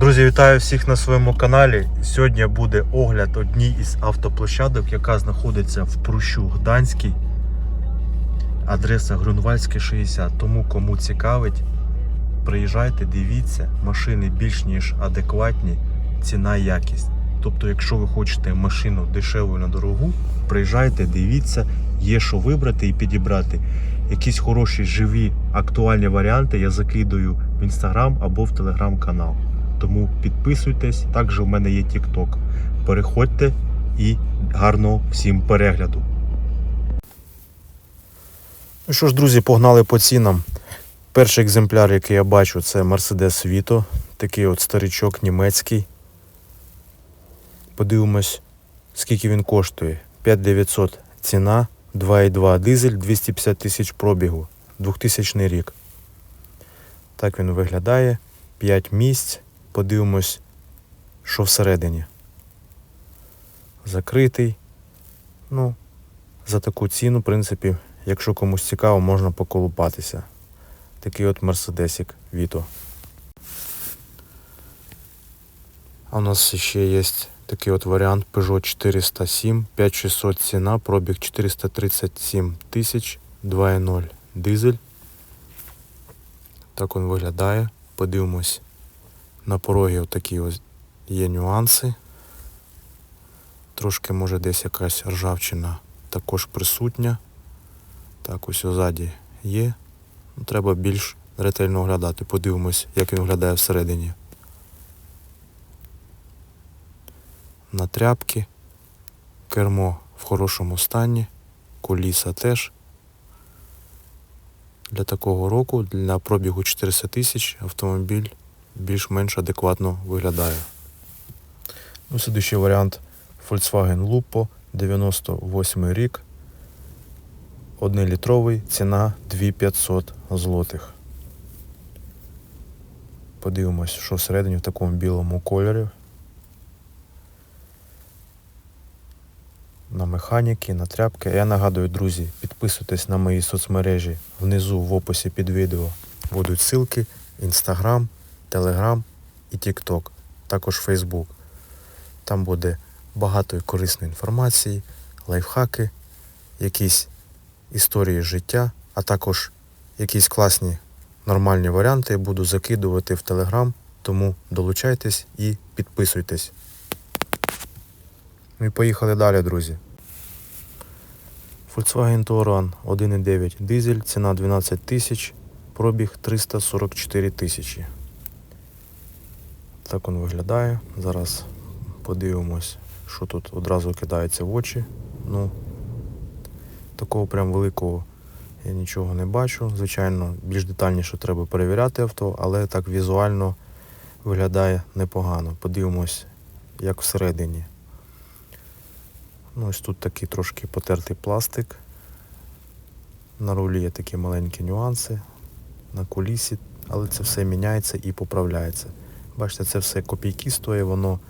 Друзі, вітаю всіх на своєму каналі. Сьогодні буде огляд одній із автоплощадок, яка знаходиться в Прущу Гданській. Адреса Грунвальське 60. Тому кому цікавить, приїжджайте, дивіться, машини більш ніж адекватні, ціна якість. Тобто, якщо ви хочете машину дешеву на дорогу, приїжджайте, дивіться, є що вибрати і підібрати. Якісь хороші, живі, актуальні варіанти я закидаю в інстаграм або в телеграм-канал. Тому підписуйтесь. Також у мене є TikTok. Переходьте і гарного всім перегляду. Ну що ж, друзі, погнали по цінам. Перший екземпляр, який я бачу, це Mercedes Vito. Такий от старичок німецький. Подивимось, скільки він коштує. 5900 ціна, 2,2 дизель, 250 тисяч пробігу, 2000 рік. Так він виглядає. 5 місць. Подивимось, що всередині. Закритий. Ну, за таку ціну, в принципі, якщо комусь цікаво, можна поколупатися. Такий от Мерседесик Віто. А у нас ще є такий от варіант Peugeot 407, 5600 ціна, пробіг 437 тисяч, 2.0 дизель. Так він виглядає. Подивимось. На порогі отакі ось є нюанси. Трошки може десь якась ржавчина також присутня. Так, ось озаді є. Ну, Треба більш ретельно оглядати. Подивимось, як він виглядає всередині. На тряпки. Кермо в хорошому стані. Коліса теж. Для такого року, для пробігу 400 тисяч автомобіль більш-менш адекватно виглядає. Ну, Слідуючий варіант Volkswagen Lupo 98 рік. 1-літровий, ціна 2500 злотих. Подивимось, що всередині в такому білому кольорі. На механіки, на тряпки. Я нагадую, друзі, підписуйтесь на мої соцмережі. Внизу в описі під відео будуть ссылки, Instagram, Telegram і TikTok, також Facebook. Там буде багато корисної інформації, лайфхаки, якісь історії життя, а також якісь класні нормальні варіанти я буду закидувати в Telegram, тому долучайтесь і підписуйтесь. Ну і поїхали далі, друзі. Volkswagen Touran 1.9 дизель, ціна 12 тисяч, пробіг 344 тисячі. Так він виглядає. Зараз подивимось, що тут одразу кидається в очі. Ну, такого прям великого я нічого не бачу. Звичайно, більш детальніше треба перевіряти авто, але так візуально виглядає непогано. Подивимось, як всередині. Ну, ось тут такий трошки потертий пластик. На рулі є такі маленькі нюанси, на кулісі, але це все міняється і поправляється. Бачите, це все копійки стоїть, воно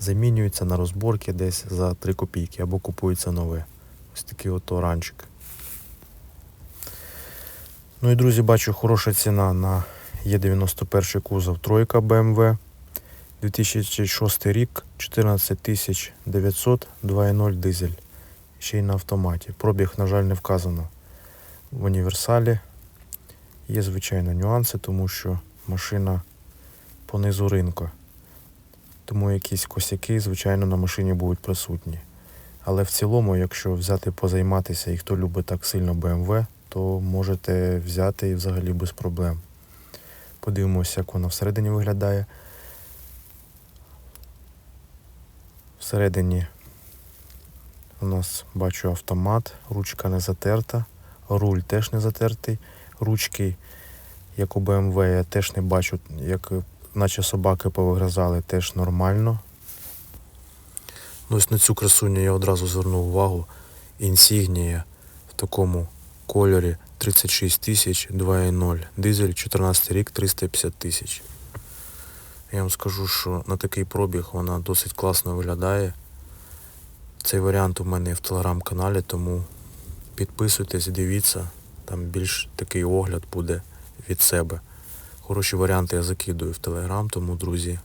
замінюється на розборки десь за 3 копійки або купується нове. Ось такий от оранчик. Ну і друзі, бачу хороша ціна на Е91 кузов тройка BMW. 2006 рік, 14 900, 2.0 дизель. Ще й на автоматі. Пробіг, на жаль, не вказано в універсалі. Є, звичайно, нюанси, тому що машина понизу ринку. Тому якісь косяки, звичайно, на машині будуть присутні. Але в цілому, якщо взяти позайматися і хто любить так сильно BMW, то можете взяти і взагалі без проблем. Подивимося, як вона всередині виглядає. Всередині у нас бачу автомат, ручка не затерта, руль теж не затертий. Ручки, як у BMW, я теж не бачу, як наче собаки повигризали, теж нормально. Ну, ось на цю красуню я одразу звернув увагу. Інсігнія в такому кольорі 36 тисяч 2.0. Дизель 14 рік 350 тисяч. Я вам скажу, що на такий пробіг вона досить класно виглядає. Цей варіант у мене є в телеграм-каналі, тому підписуйтесь, дивіться, там більш такий огляд буде від себе. Хороші варіанти я закидую в телеграм, тому, друзі,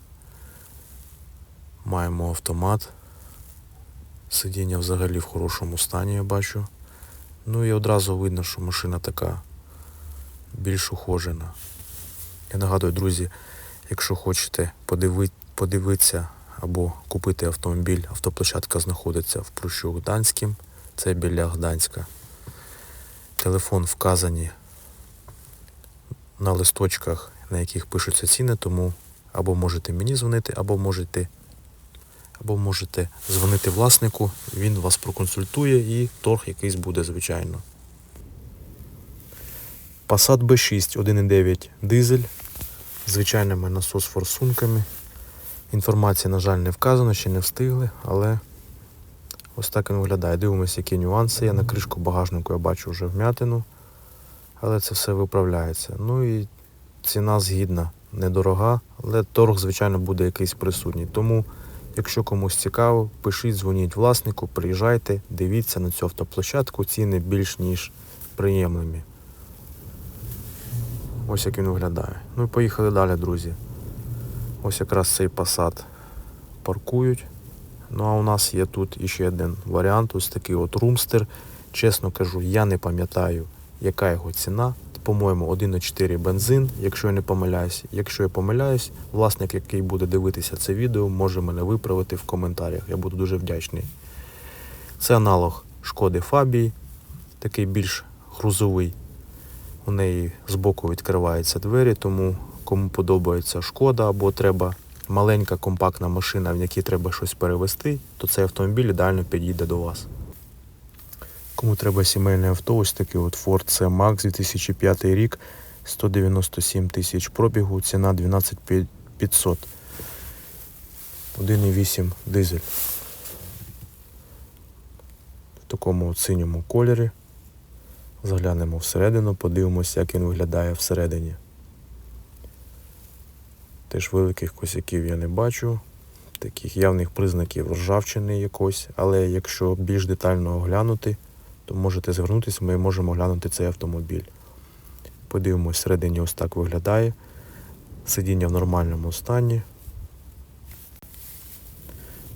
Маємо автомат. Сидіння взагалі в хорошому стані, я бачу. Ну і одразу видно, що машина така більш ухожена. Я нагадую, друзі, якщо хочете подиви... подивитися або купити автомобіль, автоплощадка знаходиться в Прущу Гданськім, це біля Гданська. Телефон вказані на листочках, яких пишуться ціни, тому або можете мені дзвонити, або можете, або можете дзвонити власнику, він вас проконсультує і торг якийсь буде, звичайно. Passat B6 1.9 дизель з звичайними насос-форсунками. Інформації, на жаль, не вказано, ще не встигли, але ось так він виглядає. Дивимося, які нюанси є. На кришку багажнику я бачу вже вмятину, але це все виправляється. Ну і ціна згідна, недорога, але торг, звичайно, буде якийсь присутній. Тому, якщо комусь цікаво, пишіть, дзвоніть власнику, приїжджайте, дивіться на цю автоплощадку, ціни більш ніж приємними. Ось як він виглядає. Ну і поїхали далі, друзі. Ось якраз цей Passat паркують. Ну а у нас є тут іще один варіант, ось такий от румстер. Чесно кажу, я не пам'ятаю, яка його ціна. По-моєму, 1,4 бензин, якщо я не помиляюсь. Якщо я помиляюсь, власник, який буде дивитися це відео, може мене виправити в коментарях. Я буду дуже вдячний. Це аналог шкоди Фабії, такий більш грузовий. У неї збоку відкриваються двері, тому кому подобається шкода або треба маленька компактна машина, в якій треба щось перевезти, то цей автомобіль ідеально підійде до вас. Кому треба сімейне авто, ось такий от Ford C-Max 2005 рік, 197 тисяч пробігу, ціна 12 500. 1,8 дизель. В такому от синьому кольорі. Заглянемо всередину, подивимося, як він виглядає всередині. Теж великих косяків я не бачу, таких явних признаків ржавчини якось, але якщо більш детально оглянути, то можете звернутися, ми можемо оглянути цей автомобіль. Подивимось, всередині ось так виглядає. Сидіння в нормальному стані.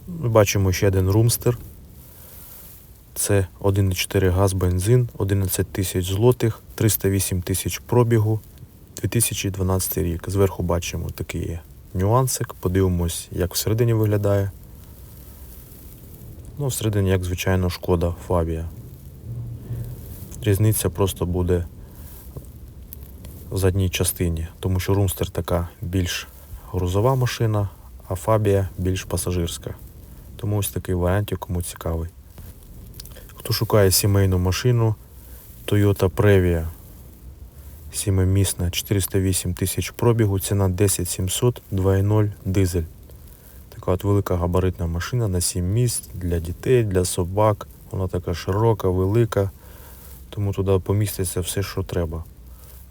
Ми бачимо ще один румстер. Це 1,4 газ бензин, 11 тисяч злотих, 308 тисяч пробігу, 2012 рік. Зверху бачимо такий нюансик. Подивимось, як всередині виглядає. Ну, всередині, як звичайно, шкода Фабія. Різниця просто буде в задній частині, тому що Румстер така більш грузова машина, а Фабія більш пасажирська. Тому ось такий варіант, кому цікавий. Хто шукає сімейну машину Toyota Previa Сімимісна 408 тисяч пробігу, ціна 10 700 2.0 дизель. Така от велика габаритна машина на 7 місць для дітей, для собак. Вона така широка, велика, тому туди поміститься все, що треба.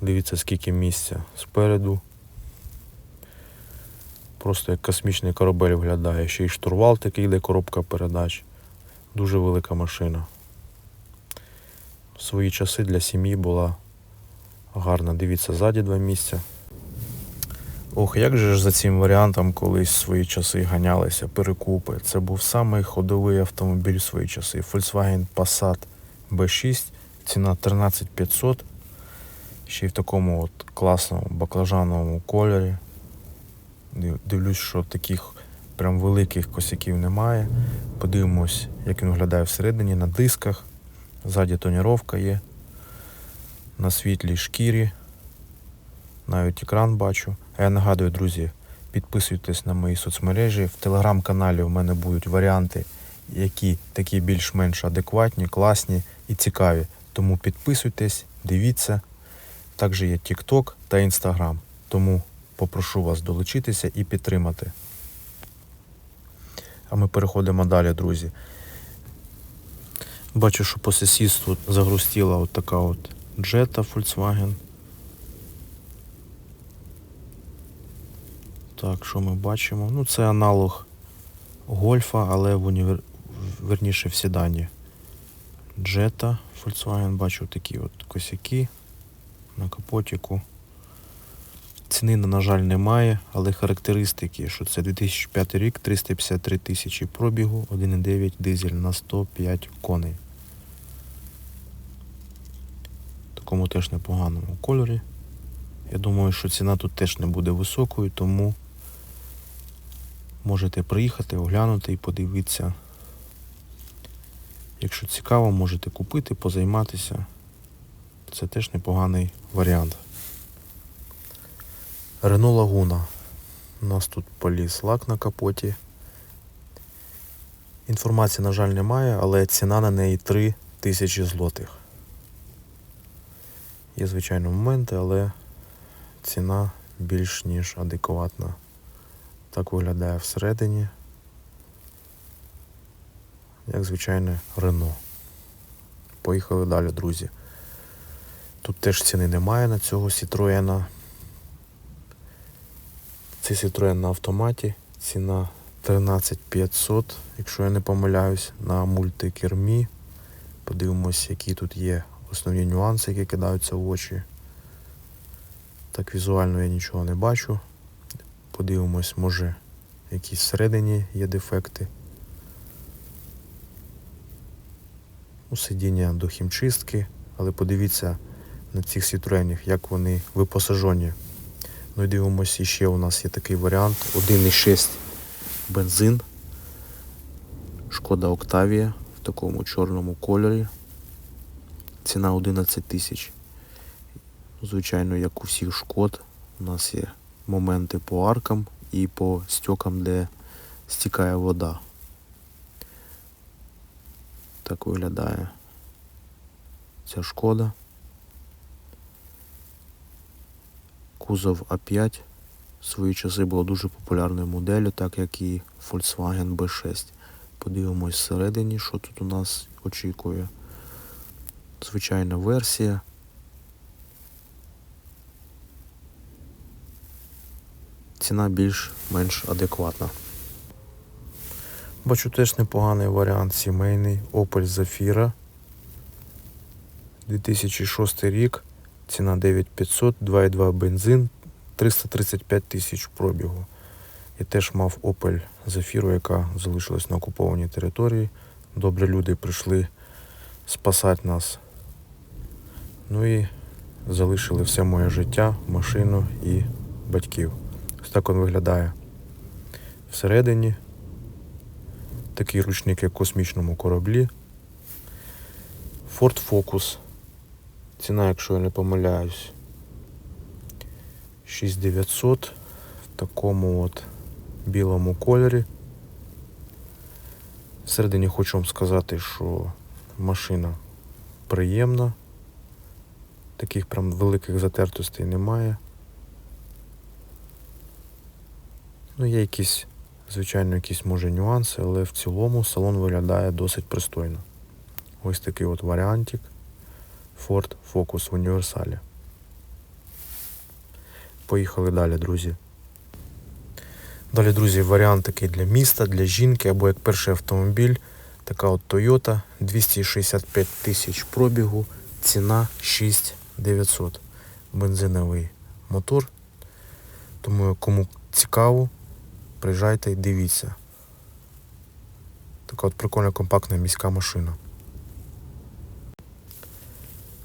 Дивіться, скільки місця спереду. Просто як космічний корабель виглядає. Ще й штурвал такий, де коробка передач. Дуже велика машина. В свої часи для сім'ї була гарна. Дивіться, ззаді два місця. Ох, як же ж за цим варіантом колись свої часи ганялися, перекупи. Це був самий ходовий автомобіль в свої часи. Volkswagen Passat B6, ціна 13500. Ще й в такому от класному баклажановому кольорі. Дивлюсь, що таких прям великих косяків немає. Подивимось, як він виглядає всередині на дисках. Ззаді тоніровка є. На світлій шкірі. Навіть екран бачу. А я нагадую, друзі, підписуйтесь на мої соцмережі. В телеграм-каналі у мене будуть варіанти, які такі більш-менш адекватні, класні і цікаві. Тому підписуйтесь, дивіться. Також є TikTok та Instagram. Тому попрошу вас долучитися і підтримати. А ми переходимо далі, друзі. Бачу, що по сусідству загрустіла от така от джета Volkswagen. Так, що ми бачимо? Ну, це аналог гольфа, але в універ... верніше в седані. Джета Volkswagen, бачу такі от косяки на капотіку. Ціни, на жаль, немає, але характеристики, що це 2005 рік, 353 тисячі пробігу, 1,9 дизель на 105 коней. Такому теж непоганому кольорі. Я думаю, що ціна тут теж не буде високою, тому можете приїхати, оглянути і подивитися. Якщо цікаво, можете купити, позайматися. Це теж непоганий варіант. Рено Лагуна. У нас тут поліз лак на капоті. Інформації, на жаль, немає, але ціна на неї 3 тисячі злотих. Є, звичайно, моменти, але ціна більш ніж адекватна. Так виглядає всередині. Як звичайне Рено. Поїхали далі, друзі. Тут теж ціни немає на цього Citroena. Цей Citroen на автоматі. Ціна 13500, якщо я не помиляюсь, на мультикермі. Подивимось, які тут є основні нюанси, які кидаються в очі. Так візуально я нічого не бачу. Подивимось, може якісь всередині є дефекти. У сидіння до хімчистки, але подивіться на цих Citroenів, як вони випосажені. Ну і дивимося, ще у нас є такий варіант. 1,6 бензин. Шкода Октавія в такому чорному кольорі. Ціна 11 тисяч. Звичайно, як у всіх шкод, у нас є моменти по аркам і по стьокам, де стікає вода. Так виглядає ця шкода. Кузов А5 в свої часи була дуже популярною моделлю, так як і Volkswagen B6. Подивимось всередині, що тут у нас очікує. Звичайна версія. Ціна більш-менш адекватна. Бачу теж непоганий варіант сімейний Opel Zafira. 2006 рік. Ціна 9500, 2,2 бензин, 335 тисяч пробігу. Я теж мав Opel Zafira, яка залишилась на окупованій території. Добрі люди прийшли спасати нас. Ну і залишили все моє життя, машину і батьків. Ось так він виглядає всередині. Такий ручник, як в космічному кораблі. Ford Focus. Ціна, якщо я не помиляюсь, 6900 в такому от білому кольорі. Всередині хочу вам сказати, що машина приємна. Таких прям великих затертостей немає. Ну, є якісь, звичайно, якісь може нюанси, але в цілому салон виглядає досить пристойно. Ось такий от варіантик. Ford Focus в універсалі. Поїхали далі, друзі. Далі, друзі, варіант такий для міста, для жінки або як перший автомобіль. Така от Toyota 265 тисяч пробігу, ціна 6900. Бензиновий мотор. Тому кому цікаво, приїжджайте і дивіться. Така от прикольна компактна міська машина.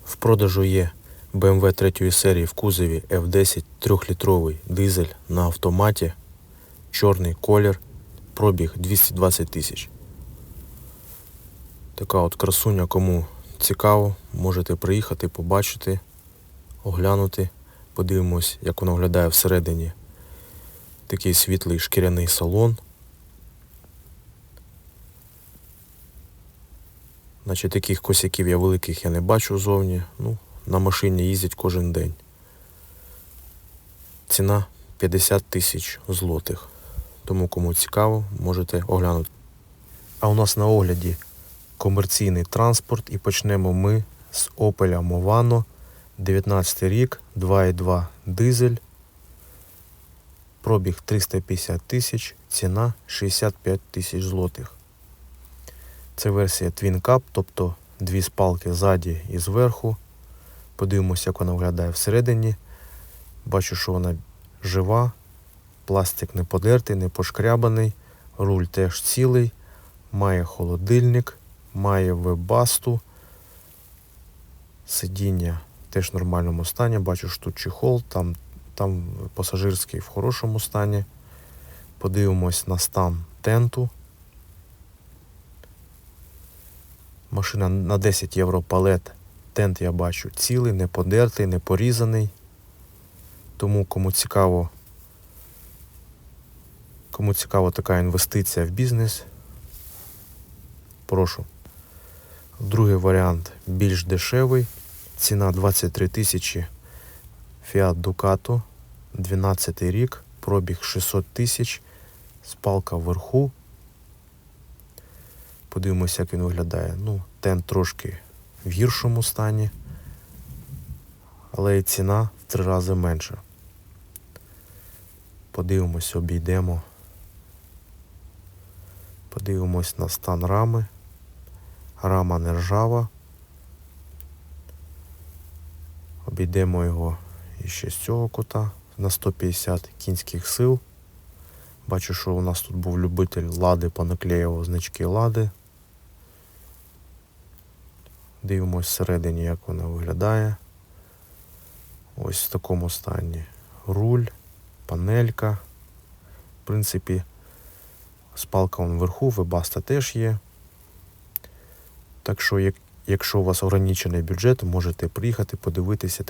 В продажу є BMW 3 серії в кузові F10 3-літровий дизель на автоматі, чорний колір, пробіг 220 тисяч. Така от красуня, кому цікаво, можете приїхати, побачити, оглянути, подивимось, як вона виглядає всередині. Такий світлий шкіряний салон. Значить, таких косяків я великих я не бачу зовні. Ну, на машині їздять кожен день. Ціна 50 тисяч злотих. Тому кому цікаво, можете оглянути. А у нас на огляді комерційний транспорт і почнемо ми з Opel Movano 19 рік, 2,2 дизель. Пробіг 350 тисяч, ціна 65 тисяч злотих. Це версія Twin Cup, тобто дві спалки ззаді і зверху. Подивимося, як вона виглядає всередині. Бачу, що вона жива, пластик не подертий, не пошкрябаний, руль теж цілий, має холодильник, має вебасту, сидіння теж в нормальному стані. Бачу, що тут чехол, там, там пасажирський в хорошому стані. Подивимось на стан тенту. Машина на 10 євро палет. Тент я бачу цілий, не подертий, не порізаний. Тому кому цікаво, кому цікава така інвестиція в бізнес, прошу. Другий варіант більш дешевий. Ціна 23 тисячі Fiat Ducato, 12 рік, пробіг 600 тисяч, спалка вверху. Подивимося, як він виглядає. Ну, тент трошки в гіршому стані, але і ціна в три рази менша. Подивимось, обійдемо. Подивимось на стан рами. Рама не ржава. Обійдемо його іще з цього кута на 150 кінських сил. Бачу, що у нас тут був любитель лади, понаклеював значки лади. Дивимось всередині, як вона виглядає. Ось в такому стані руль, панелька. В принципі, спалка вон вверху, вебаста теж є. Так що, якщо у вас ограничений бюджет, можете приїхати подивитися.